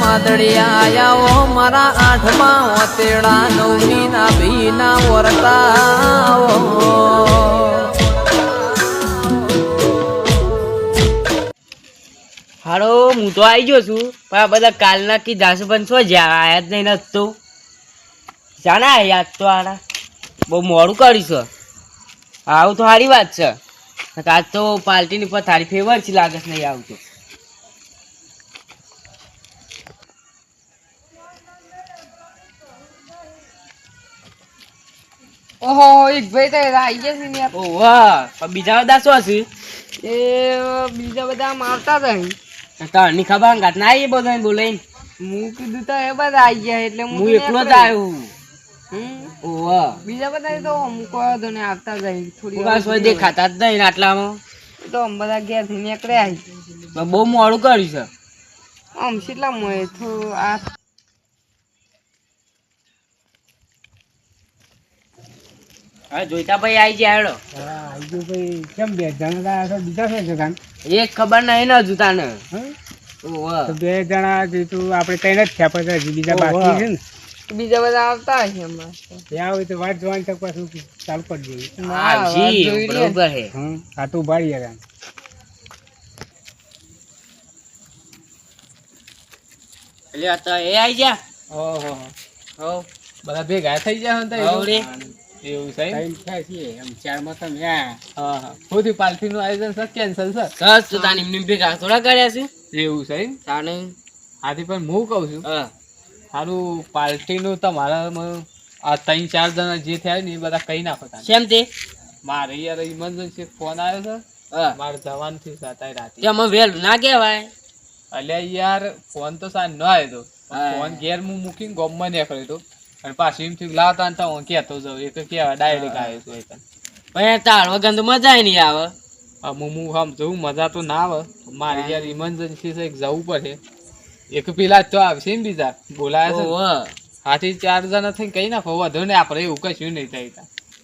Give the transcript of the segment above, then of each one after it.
માદડિયા મારા આઠમા ઓતેડા નવમી ના ભીના વરતા હારો હું તો આવી ગયો છું, પણ આ બધા કાલના કી જાસુ પણ છો, જ્યાં આયા જ નહીં નત. જાણા યાદ તો આના. બહુ મોડું કર્યું છે. આવું તો સારી વાત છે. આજ તો પાર્ટીની પર તારી ફેવર છે લાગે નહીં આવતું. ઓહો એક ભાઈ તો આવી ગયા ને યાર. ઓ વાહ. પણ બીજા બધા શું છે એ બીજા બધા આવતા હતા અહીં. તની ખબર અંગાત ના એ બધા બોલાઈને. હું કીધું તો એ બધા આવી ગયા એટલે હું તો એકલો જ આવ્યો. ઓવા બીજા બધા તો અમુક વાળા ને આવતા જાય થોડી હું વાર દેખાતા જ નહીં આટલામાં. તો અમે બધા ઘેરથી નીકળ્યા. બહુ મોડું કર્યું છે. આમ કેટલા મોએ તો આ હા જોઈતા ભાઈ આવી જાય હેડો કેમ બે જણા હતા બીજા છે જગાન એક ખબર નહીં ને હજુ તાને. તો બે જણા જે તું આપણે ત્રણ જ થયા પછી હજી બીજા બાકી છે ને. બીજા બધા આવતા હશે હમણાં. ત્યાં હોય તો વાત જોવાની તક પાછું ચાલુ કરી દઈએ ના, વાત આવજી જોઈ લઈએ. બરોબર હે હમ આ તો ઊભા રહીએ એટલે તો એ આવી જા ઓહો હો. બધા ભેગા થઈ ગયા રે એવું છે ત્રણ થયા છીએ એમ ચારમાં તમે હા. હા ખોટી આયોજન છે કેન્સલ તો તાની એમની ભેગા થોડા કર્યા છે? એવું છે તાને? આથી પણ હું કહું છું હા. સારું પાર્ટીનું તમારા આ ત્રણ ચાર જણા જે થયા ને એ બધા કઈ નાખો તાને. કેમ તે? મારે યાર ઇમરજન્સી ફોન આવ્યો છે હા. મારે જવાનું થયું અત્યારે રાતે. તે વેલ ના કહેવાય. અલ્યા યાર ફોન તો સાંજ ન આવ્યો તો. ફોન ઘેર હું મૂકીને ગોમમાં નીકળ્યો તો. અને પાછું એમ થયું લાવતા ને તો હું કહેતો જાઉં. એક કહેવાય ડાયરેક્ટ આવ્યો છું એટલે પણ તાર વગર તો મજા નહીં આવે. હવે હું આમ જવું મજા તો ના આવે. મારી યાર ઇમરજન્સી છે એક જવું પડે. એક પેલા તો આવશે ને બીજા. બોલાયા છે હાથી ચાર જણા થઈને કઈ નાખો વધુ ને આપણે એવું કશું નહીં થાય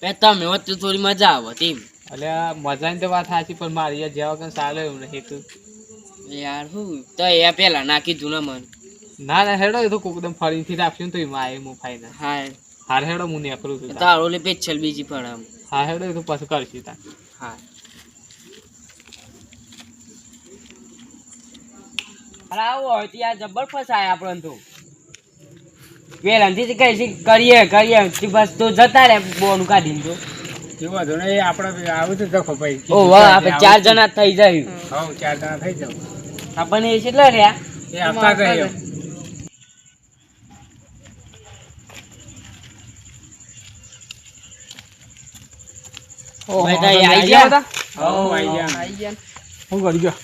ત્યાં. તમે વચ્ચે થોડી મજા આવે તેમ. અલ્યા મજાની તો વાત સાચી પણ મારી યાર જેવા કઈ સારું એવું નહીં તું યાર હું તો એ પેલા નાખી જુના ને મન. ના ના હેડો એ તો કોકદમ ફરીથી રાખશું ને તો એમાં આવે હું ફાઈનલ હા હાર હેડો હું નીકળું છું તાર. તારો લે પેછલ બીજી પણ આમ. હા હેડો એ તો પાછું કરશું તા હા. આવો હોય ત્યાં જબર ફસાય આપણને તો. પેલાથી કઈ કરીએ કરીએ. તે બસ તો જતા રે બોનું કાઢીને તો એવું વાંધો નહીં આપણે આવું તો જખો ભાઈ. ઓ વાહ આપણે ચાર જણા થઈ જાય. હા ચાર જણા થઈ જાવ આપણને એ કેટલા રહ્યા? એ આપતા ગયો ઓહો, ભાઈ તાઈ તમે આઈ ગયા? હો આઈ ગયા. આવી ગયા. હું કરી ગયો?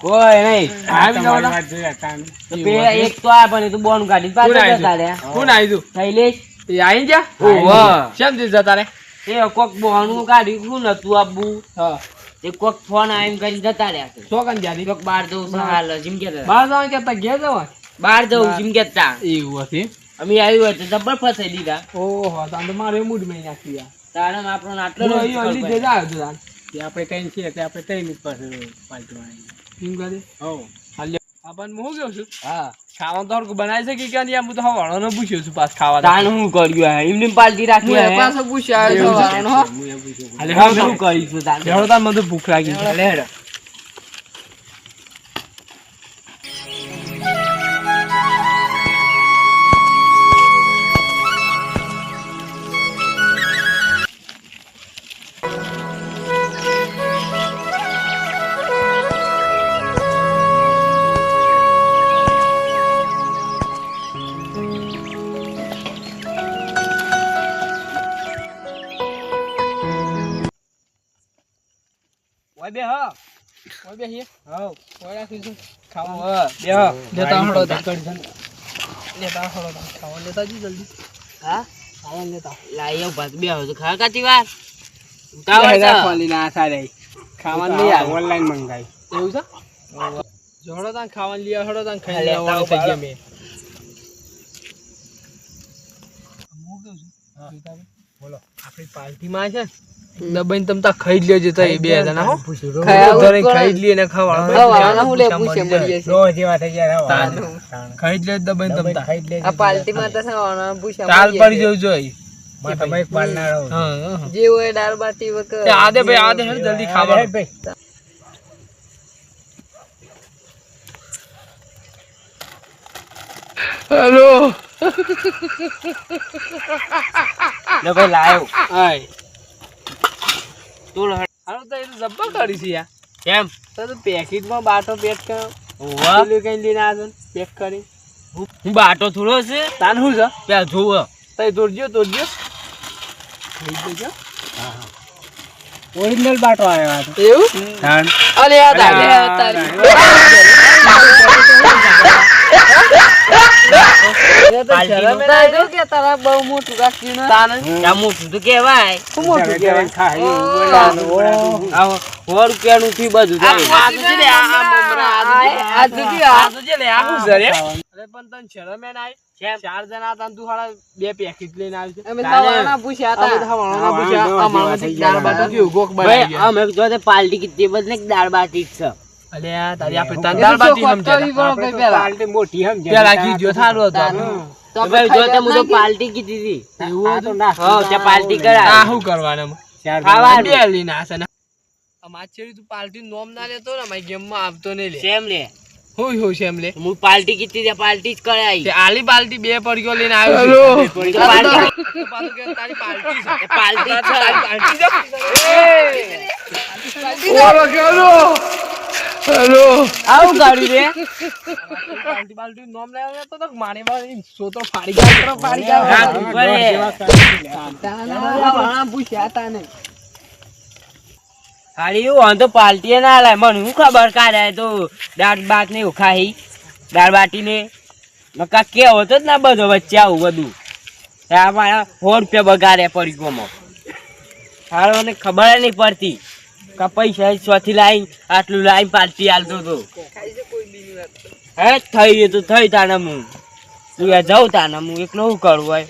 કોઈ નહીં. આ તમારી વાત જોયા તાન. તો પેલા એક તો આ પણ એ તો બોનું કાઢીને જતા રહ્યા. કોણ આવી તું? શૈલેષ. એ આવી ગયા? ઓહો. શેમથી જતા રે એ કોક બોનું કાઢ્યું શું નતું આબુ? હા. એ કોક ફોન આવીને કરી જતા રહ્યા છે. કોક બાર જવું હાલ જીમ કેતા બાર જણા કેતા ઘેર જવા બાર જવું જીમ કેતા એવું હતી અમે આવ્યું હોય તો જબર ફસાઈ દીધા. ઓહો તો મારે મૂડમાં નાખી યાર તારણ આપણો આટલો હું જ અહીં ખબર હજી પડે. જ આવ્યો તો તાન. આપણે કઈ છીએ તે આપણે કઈ મિનિટ પાસે પાલટવાની કેમ કરે હો હાલ્યો આપણ હું ગયો છું હા ખાવાનું તો હરકું બનાવી શકે કે નહીં? હું તો હવાળાનો પૂછ્યો છું પાસ ખાવા તાણ હું કર્યું હે એમની પાલટી રાખી હે. પાછો પૂછ્યો આવ્યો છે? હાલે હું શું કરીશું તાણ? હેડો તાન મને ભૂખ લાગી છે. હેડો. ઓય બે હ. ઓય બે હે હા ઓય ખાવો. હ બે હ. લેતા હળો. કરી છે લેતા હળો. ખાવા લેતા જી જલ્દી. હા? ખાવાનું લેતા આવ ભાત. બેહો તો ખા કાતી વાર ઉતાવળ છે. ખાવાનું લઈ આવ. ઓનલાઈન મંગાઈ એવું છે? જોડો તાં ખાવાનું લઈ હળો તાં ખાઈ તાવ થઈ ગયા. મેં. બોલો. આપણી પાર્ટીમાં છે ને, દબાઈને તમ તા ખાઈ જ લેજો તઈ બે જણા હો. ખાયા ધરે ખાઈ જ ને ખાવા ખાવાના. હું લે પૂછે મળીએ તાન. ખાઈ જ લે દબાઈને તમ તાર. આ પાર્ટીમાં તો ખાવાના પૂછે ચાલ પડી જવું જોઈએ. જે હા હોય દાળ બાટી વખત આદે ભાઈ આદે હે જલ્દી ખાવા હેલો. લે ભાઈ લાયો. હાય. તું હાલો તો એ તો જબ્બા કરી છે યાર. કેમ? તો તો પેકેટમાં બાટો પેક કર. કઈ લઈને આવ્યો પેક કરી. હું બાટો થોડો છે. તાન શું છે? ત્યાં જોવો તઈ દેજો ઓરિજિનલ બાટો આવ્યો એવું અરે તારે પાર્ટી નું તારે જો કે તારા બહુ મોટું રાખી ને. તાને ત્યાં મોટું તો કહેવાય. શું મોટું કહેવાય? આ સો રૂપિયાનું થી બધું આ તો છે આ- આ તો છે. આ તો છે, આ. આ તો છે ને, આ શું છે રે? અરે પણ તને શરમ એ ચાર જણા હતા તું હાડા બે પેકેટ લઈને આવી અમે પૂછ્યા પૂછ્યા, દાળ બાટી ભાઈ જો તે પાર્ટી કીધી બદલે દાળ બાટી છે. અલ્યા, તારી આપણે દાળ બાટી સમજે પાલટી મોટી સમજે પેલા કીધું સારું હતું. તો ભાઈ જો તે તો નાખી. પાર્ટી કીધી હતી. એવું? હા આ શું કરવાનું ને. આ તું પાર્ટી નોમ ના લેતો ને અમારી ગેમમાં આવતો નહીં લે. સેમ લે? હું હું લે કીધી તે પાર્ટી જ કરાઈ. તે આલી પાર્ટી બે પડ્યો લઈને આવ્યો છે. તો તો છે. છે. પાર્ટી છે? આવું કર્યું રે. પાર્ટી બાલ્ટી નોમ લેવા તો તો મારી બાર સો તો ફાડી ગયા તો ફાડી ગયા ઉપર તાના પૂછ્યા તાને ખાલી એવું હોય તો પાર્ટી ના લાય. મને હું ખબર કાઢે તો દાળ બાટ ને ખાઈ. દાળ બાટી ને નકા કેવો તો જ ના બધો વચ્ચે આવું બધું. આ મારા સો રૂપિયા બગાડે પડી ગોમાં હારો મને ખબર નહીં પડતી. કા પૈસા ચોથી લાઈ આટલું લાઈ પાર્ટી આલતો તો. હે, થઈ તો, થઈ તાને હું તું જાઉં તાને હું એકલો શું કરું હોય.